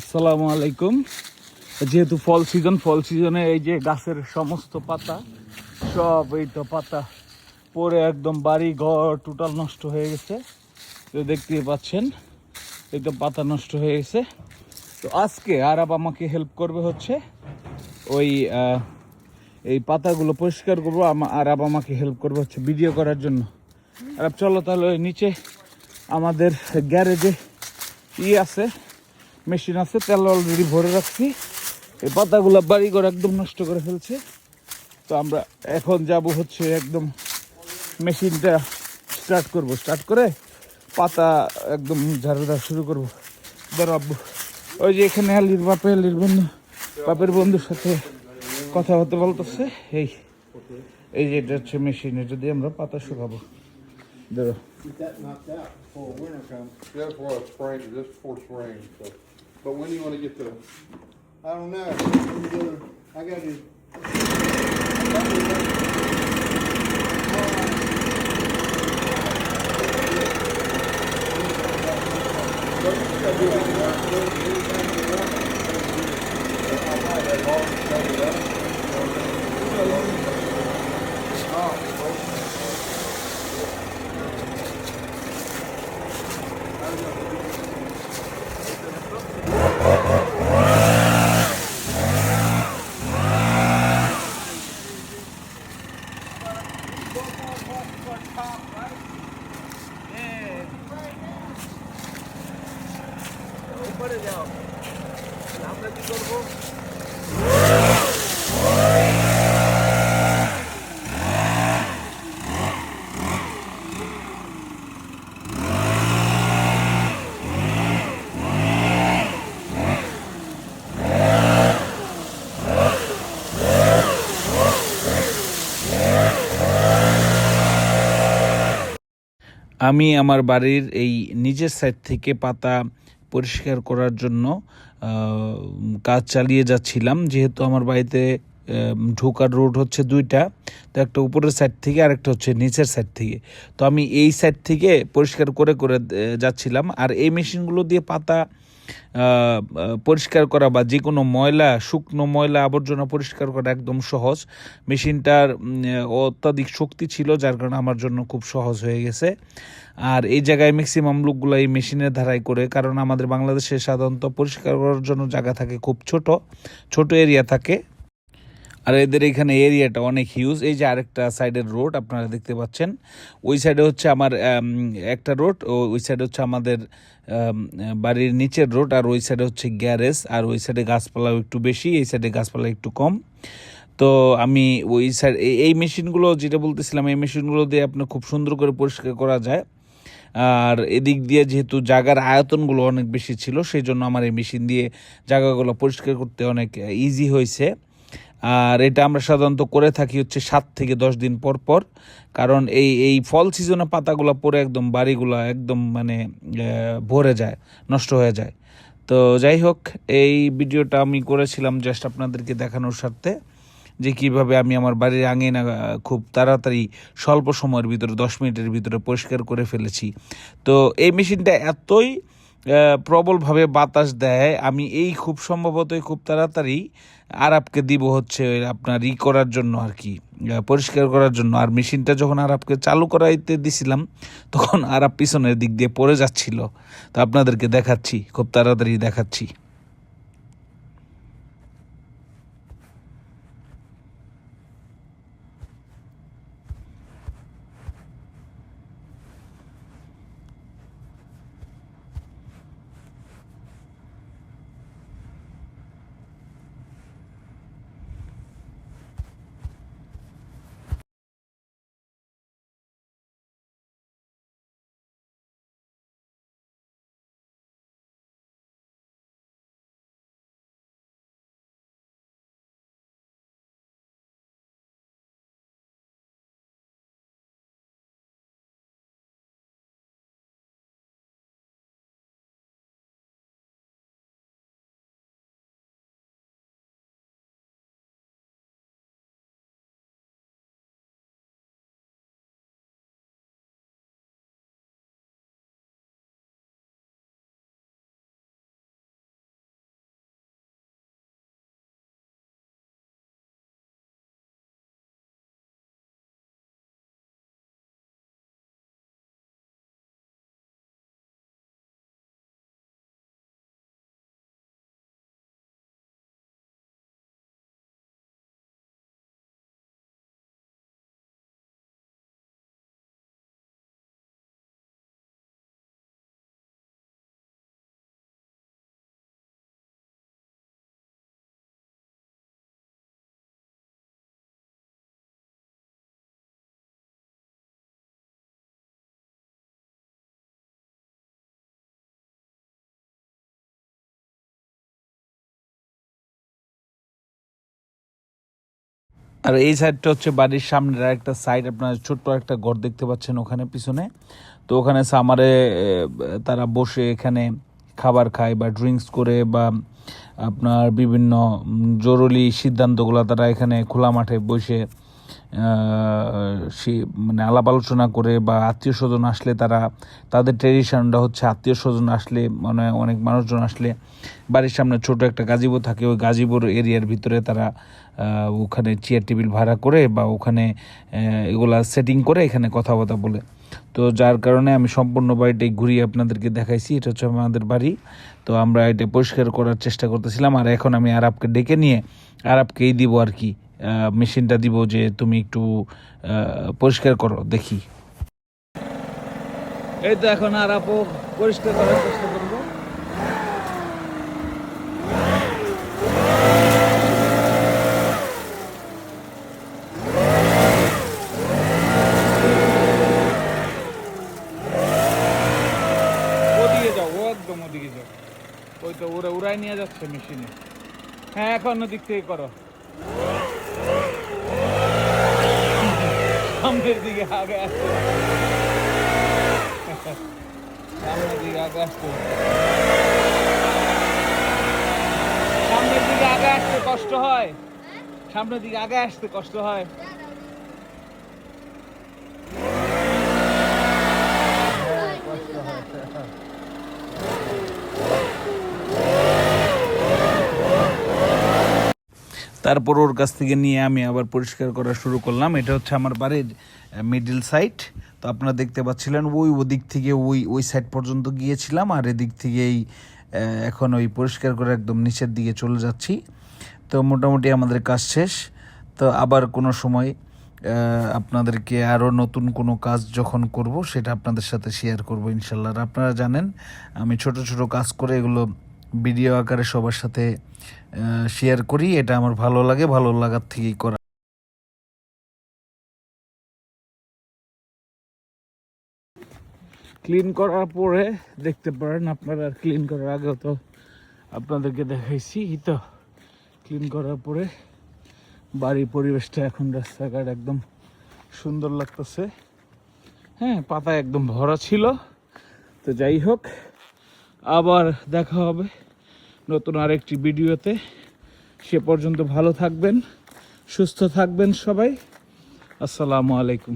আসসালামু আলাইকুম। যেহেতু ফল সিজন ফল সিজনে এই যে গাছের সমস্ত পাতা, সব এই তো পাতা পরে একদম বাড়ি ঘর টোটাল নষ্ট হয়ে গেছে। তো দেখতেই পাচ্ছেন, এই তো পাতা নষ্ট হয়ে গেছে। তো আজকে আরব আমাকে হেল্প করবে হচ্ছে ওই এই পাতাগুলো পরিষ্কার করব আরব আমাকে হেল্প করবে হচ্ছে ভিডিও করার জন্য। আরব চলো তাহলে ওই নিচে আমাদের গ্যারেজে ই আছে। মেশিন আছে, তেল অলরেডি ভরে রাখছি। এই পাতাগুলো বাড়িঘর একদম নষ্ট করে ফেলছে। তো আমরা এখন যাব হচ্ছে একদম মেশিনটা স্টার্ট করব। স্টার্ট করে পাতা একদম ঝাড়ু দেওয়া শুরু করব। ধরো ওই যে এখানে আলির বাপে, আলির বন্ধু, বাপের বন্ধুর সাথে কথা হতে বলতেছে। এই এই যে এটা হচ্ছে মেশিন, এটা দিয়ে আমরা পাতা শুকাবো। ধরো। But when do you want to get the? I don't know. To, I got to. Got to উপরে যাও আমরা কি করব আমি আমার বাড়ির এই নিজের সাইড থেকে পাতা পরিষ্কার করার জন্য কাজ চালিয়ে যাচ্ছিলাম। যেহেতু আমার বাড়িতে ঢোকার রোড হচ্ছে দুইটা, তো একটা উপরের সাইড থেকে আর একটা হচ্ছে নিচের সাইড থেকে। তো আমি এই সাইড থেকে পরিষ্কার করে করে যাচ্ছিলাম। আর এই মেশিনগুলো দিয়ে পাতা পরিষ্কার করা বা যে কোনো ময়লা, শুকনো ময়লা আবর্জনা পরিষ্কার করা একদম সহজ। মেশিনটার অত্যাধিক শক্তি ছিল, যার কারণে আমার জন্য খুব সহজ হয়ে গেছে। আর এই জায়গায় ম্যাক্সিমাম লোকগুলো এই মেশিনের ধারাই করে, কারণ আমাদের বাংলাদেশে সাধারণত পরিষ্কার করার জন্য জায়গা থাকে খুব ছোট ছোট এরিয়া থাকে। আর এদের এখানে এরিয়াটা অনেক হিউজ এই যে আরেকটা সাইডের রোড আপনারা দেখতে পাচ্ছেন। ওই সাইডে হচ্ছে আমার একটা রোড ও ওই সাইডে হচ্ছে আমাদের বাড়ির নিচের রোড আর ওই সাইডে হচ্ছে গ্যারেজ আর ওই সাইডে গাছপালাও একটু বেশি, এই সাইডে গাছপালা একটু কম। তো আমি ওই সাইড এই মেশিনগুলো যেটা বলতেছিলাম, এই মেশিনগুলো দিয়ে আপনার খুব সুন্দর করে পরিষ্কার করা যায়। আর এদিক দিয়ে যেহেতু জায়গার আয়তনগুলো অনেক বেশি ছিল, সেই জন্য আমার এই মেশিন দিয়ে জায়গাগুলো পরিষ্কার করতে অনেক ইজি হয়েছে। আর এটা আমরা সাধারণত করে থাকি হচ্ছে সাত থেকে দশ দিন পর পর, কারণ এই এই ফল সিজনে পাতাগুলো পরে একদম বাড়িগুলো একদম মানে ভরে যায়, নষ্ট হয়ে যায়। তো যাই হোক, এই ভিডিওটা আমি করেছিলাম জাস্ট আপনাদেরকে দেখানোর স্বার্থে, যে কীভাবে আমি আমার বাড়ির আঙিনা খুব তাড়াতাড়ি স্বল্প সময়ের ভিতরে, দশ মিনিটের ভিতরে পরিষ্কার করে ফেলেছি। তো এই মেশিনটা এতই প্রবলভাবে বাতাস দেয়। আমি এই খুব সম্ভবতই খুব তাড়াতাড়ি আরবকে দিব হচ্ছে আপনার ই করার জন্য আর কি পরিষ্কার করার জন্য। আর মেশিনটা যখন আরবকে চালু করাইতে দিছিলাম, তখন আরব পিছনের দিক দিয়ে পড়ে যাচ্ছিল। তো আপনাদেরকে দেখাচ্ছি, খুব তাড়াতাড়ি দেখাচ্ছি। আর এই সাইডটা হচ্ছে বাড়ির সামনের একটা সাইড আপনার ছোট্ট একটা ঘর দেখতে পাচ্ছেন ওখানে পিছনে। তো ওখানে সামারে তারা বসে এখানে খাবার খায় বা ড্রিঙ্কস করে বা আপনার বিভিন্ন জরুরি সিদ্ধান্তগুলো তারা এখানে খোলা মাঠে বসে সে- মানে আলাপ আলোচনা করে বা আত্মীয় স্বজন আসলে তারা, তাদের ট্রেডিশনটা হচ্ছে আত্মীয় স্বজন আসলে মানে অনেক মানুষজন আসলে বাড়ির সামনে ছোট একটা গাজিবো থাকে, ওই গাজিবোর এরিয়ার ভিতরে তারা ওখানে চেয়ার টেবিল ভাড়া করে বা ওখানে এগুলা সেটিং করে এখানে কথাবার্তা বলে। তো যার কারণে আমি সম্পূর্ণ বাড়িটাই ঘুরিয়ে আপনাদেরকে দেখাইছি, এটা হচ্ছে আমাদের বাড়ি। তো আমরা এটা পরিষ্কার করার চেষ্টা করতেছিলাম, আর এখন আমি আরবকে ডেকে নিয়ে আরবকেই দিব আর কি। মেশিনটা দিব যে তুমি একটু পরিষ্কার করো, দেখি। এই তো এখন আর আপু পরিষ্কার করার চেষ্টা করব। একদম ওদিকে যাও। ওই তো ওরা উড়াই নিয়ে যাচ্ছে মেশিনে। হ্যাঁ এখন ওদিক থেকে করো। সামনের দিকে আগে আসতে সামনের দিকে আগে আসতে সামনের দিকে আগে আসতে কষ্ট হয়। সামনের দিকে আগে আসতে কষ্ট হয় কষ্ট হয় তারপর ওর কাছ থেকে নিয়ে আমি আবার পরিষ্কার করা শুরু করলাম। এটা হচ্ছে আমার বাড়ির মিডিল সাইড তো আপনারা দেখতে পাচ্ছিলেন, ওই ওদিক থেকে ওই ওই সাইড পর্যন্ত গিয়েছিলাম আর এদিক থেকেই এখন ওই পরিষ্কার করে একদম নিচের দিকে চলে যাচ্ছি। তো মোটামুটি আমাদের কাজ শেষ। তো আবার কোনো সময় আপনাদেরকে আরও নতুন কোনো কাজ যখন করব, সেটা আপনাদের সাথে শেয়ার করব ইনশাল্লাহ। আপনারা জানেন, আমি ছোট ছোট কাজ করে এগুলো ভিডিও আকারে সবার সাথে শেয়ার করি। এটা আমার ভালো লাগে, ভালো লাগার থেকেই করা। ক্লিন করার পরে দেখতে পারেন আপনারা ক্লিন করার আগেও তো আপনাদেরকে দেখাইছি। তো ক্লিন করার পরে বাড়ির পরিবেশটা এখন রাস্তাঘাট একদম সুন্দর লাগতেছে। হ্যাঁ পাতা একদম ভরা ছিল। তো যাই হোক আবার দেখা হবে নতুন আরেকটি ভিডিওতে। সে পর্যন্ত ভালো থাকবেন, সুস্থ থাকবেন সবাই। আসসালামু আলাইকুম।